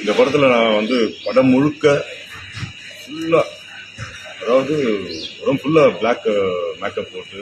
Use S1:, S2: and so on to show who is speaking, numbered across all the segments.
S1: இந்த படத்தில் நான் வந்து படம் முழுக்க ஃபுல்லாக அதாவது உடம்பு ஃபுல்லாக பிளாக் மேக்கப் போட்டு.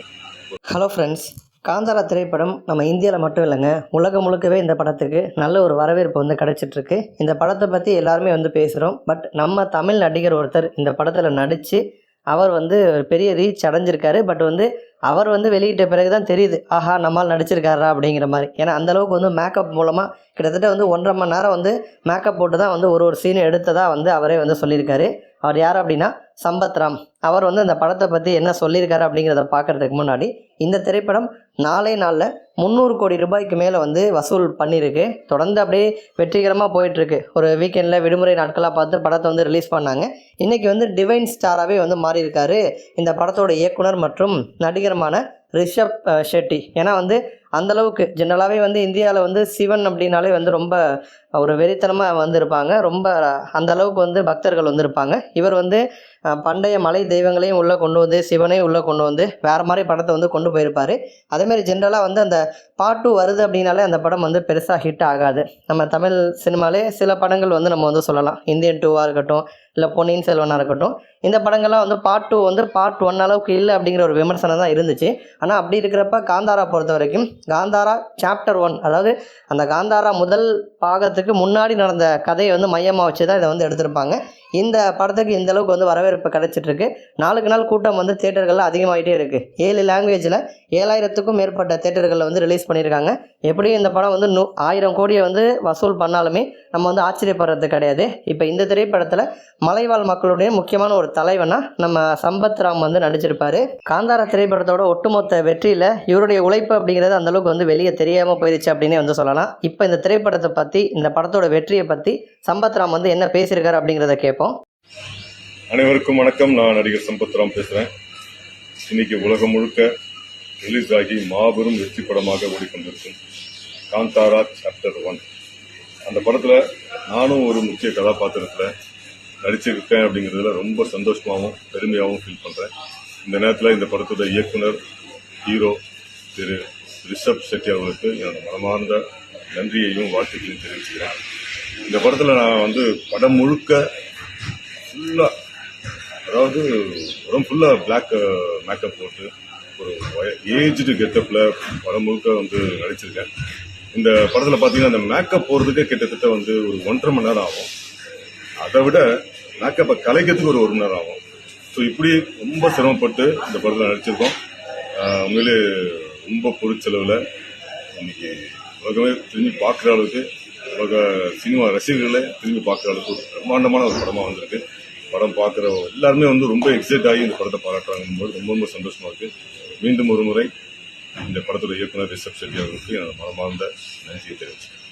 S2: ஹலோ ஃப்ரெண்ட்ஸ் காந்தாரா திரைப்படம் நம்ம இந்தியாவில் மட்டும் இல்லைங்க உலகம் முழுக்கவே இந்த படத்துக்கு நல்ல ஒரு வரவேற்பு வந்து கிடச்சிட்ருக்கு. இந்த படத்தை பற்றி எல்லாருமே வந்து பேசுகிறோம் பட் நம்ம தமிழ் நடிகர் ஒருத்தர் இந்த படத்தில் நடித்து அவர் வந்து ஒரு பெரிய ரீச் அடைஞ்சிருக்காரு பட் வந்து அவர் வந்து வெளியிட்ட பிறகு தான் தெரியுது ஆஹா நம்மால் நடிச்சிருக்காரா அப்படிங்கிற மாதிரி. ஏன்னா அந்த அளவுக்கு வந்து மேக்கப் மூலமாக கிட்டத்தட்ட வந்து ஒன்றரை மணி நேரம் வந்து மேக்கப் போட்டு தான் வந்து ஒரு ஒரு சீனை எடுத்ததாக வந்து அவரே வந்து சொல்லியிருக்காரு. அவர் யார் அப்படின்னா சம்பத்ராம் அவர் வந்து அந்த படத்தை பற்றி என்ன சொல்லியிருக்காரு அப்படிங்கிறத பார்க்குறதுக்கு முன்னாடி இந்த திரைப்படம் நாளே நாளில் முந்நூறு கோடி ரூபாய்க்கு மேலே வந்து வசூல் பண்ணியிருக்கு. தொடர்ந்து அப்படியே வெற்றிகரமாக போயிட்டுருக்கு. ஒரு வீக்கெண்டில் விடுமுறை நாட்களாக பார்த்து படத்தை வந்து ரிலீஸ் பண்ணாங்க. இன்றைக்கி வந்து டிவைன் ஸ்டாராகவே வந்து மாறியிருக்காரு. இந்த படத்தோட இயக்குனர் மற்றும் நடிகருமான ரிஷப் ஷெட்டி. ஏன்னா வந்து அந்தளவுக்கு ஜென்ரலாகவே வந்து இந்தியாவில் வந்து சிவன் அப்படின்னாலே வந்து ரொம்ப ஒரு வெறித்தனமாக வந்திருப்பாங்க. ரொம்ப அந்த அளவுக்கு வந்து பக்தர்கள் வந்திருப்பாங்க. இவர் வந்து பண்டைய மலை தெய்வங்களையும் உள்ளே கொண்டு வந்து சிவனையும் உள்ளே கொண்டு வந்து வேறு மாதிரி படத்தை வந்து கொண்டு போயிருப்பார். அதேமாதிரி ஜென்ரலாக வந்து அந்த பாட்டு வருது அப்படின்னாலே அந்த படம் வந்து பெருசாக ஹிட் ஆகாது. நம்ம தமிழ் சினிமாலே சில படங்கள் வந்து நம்ம வந்து சொல்லலாம். இந்தியன் டூவாக இருக்கட்டும் இல்லை பொன்னியின் செல்வனாக இருக்கட்டும். இந்த படங்கள்லாம் வந்து பார்ட் டூ வந்து பார்ட் ஒன் அளவுக்கு இல்லை அப்படிங்கிற ஒரு விமர்சனம் தான் இருந்துச்சு. ஆனால் அப்படி இருக்கிறப்ப காந்தாரா பொறுத்த வரைக்கும் காந்தாரா சாப்டர் ஒன் அதாவது அந்த காந்தாரா முதல் பாகத்துக்கு முன்னாடி நடந்த கதையை வந்து மையமாக வச்சு தான் இதை வந்து எடுத்திருப்பாங்க. இந்த படத்துக்கு இந்த அளவுக்கு வந்து வரவேற்பு கிடைச்சிட்டு இருக்கு நாளுக்கு நாள் கூட்டம் வந்து தேட்டர்களில் அதிகமாகிட்டே இருக்குது ஏழு லாங்குவேஜில் ஏழாயிரத்துக்கும் மேற்பட்ட தேட்டர்களில் வந்து ரிலீஸ் பண்ணியிருக்காங்க. எப்படியும் இந்த படம் வந்து நூ ஆயிரம் கோடியை வந்து வசூல் பண்ணாலுமே நம்ம வந்து ஆச்சரியப்படுறது கிடையாது. இப்போ இந்த திரைப்படத்தில் மலைவாழ் மக்களுடைய முக்கியமான ஒரு தலைவனாக நம்ம சம்பத் ராம் வந்து நடிச்சிருப்பாரு. காந்தாரா திரைப்படத்தோட ஒட்டுமொத்த வெற்றியில் இவருடைய உழைப்பு அப்படிங்கிறது அந்த அளவுக்கு வந்து வெளியே தெரியாமல் போயிருச்சு அப்படின்னே வந்து சொல்லலாம். இப்போ இந்த திரைப்படத்தை பற்றி இந்த படத்தோட வெற்றியை பற்றி சம்பத் ராம் வந்து என்ன பேசியிருக்காரு அப்படிங்கிறத கேட்போம்
S1: அனைவருக்கும் வணக்கம். நான் நடிகர் சம்பத்ராம் பேசுகிறேன் இன்னைக்கு உலகம் முழுக்க ரிலீஸ் ஆகி மாபெரும் வெற்றி படமாக ஓடிக்கொண்டிருக்கும் காந்தாரா சாப்டர் ஒன் அந்த படத்தில் நானும் ஒரு முக்கிய கதாபாத்திரத்தில் நடிச்சிருக்கேன் அப்படிங்கிறதுல ரொம்ப சந்தோஷமாகவும் பெருமையாகவும் ஃபீல் பண்ணுறேன் இந்த நேரத்தில் இந்த படத்தோட இயக்குனர் ஹீரோ திரு ரிஷப் செட்டி அவர்களுக்கு என்னோட மனமார்ந்த நன்றியையும் வாழ்த்துக்களையும் தெரிவிச்சுக்கிறேன். இந்த படத்தில் நான் வந்து படம் முழுக்க ஃபுல்லாக அதாவது உடம்பு ஃபுல்லாக பிளாக் மேக்கப் போட்டு ஒரு ஏஜ்டு கெட்டப்பில் படம் முழுக்க வந்து நடிச்சிருக்கேன். இந்த படத்தில் பார்த்தீங்கன்னா அந்த மேக்கப் போகிறதுக்கே கிட்டத்தட்ட வந்து ஒரு ஒன்றரை மணி நேரம் ஆகும். அதை விட மேக்கப்பை கலைக்கிறதுக்கு ஒரு ஒரு மணி நேரம் ஆகும். ஸோ இப்படி ரொம்ப சிரமப்பட்டு இந்த படத்தில் நடிச்சிருக்கோம். உண்மையிலே ரொம்ப பொருட்செலவில் இன்னைக்கு உலகமே திரும்பி பார்க்குற அளவுக்கு உலக சினிமா ரசிகர்களே திரும்பி பார்க்குற அளவுக்கு ஒரு பிரம்மாண்டமான ஒரு படமாக வந்திருக்கு. படம் பார்க்குற எல்லாருமே வந்து ரொம்ப எக்ஸைட் ஆகி இந்த படத்தை பாராட்டுறாங்க போது ரொம்ப ரொம்ப சந்தோஷமாக இருக்குது மீண்டும் ஒரு முறை இந்த படத்தோட இயக்குனர் ரிஷப் செட்டி அவர்களுக்கு எனது மனமார்ந்த நன்றியை தெரிவிச்சுக்கிறேன்.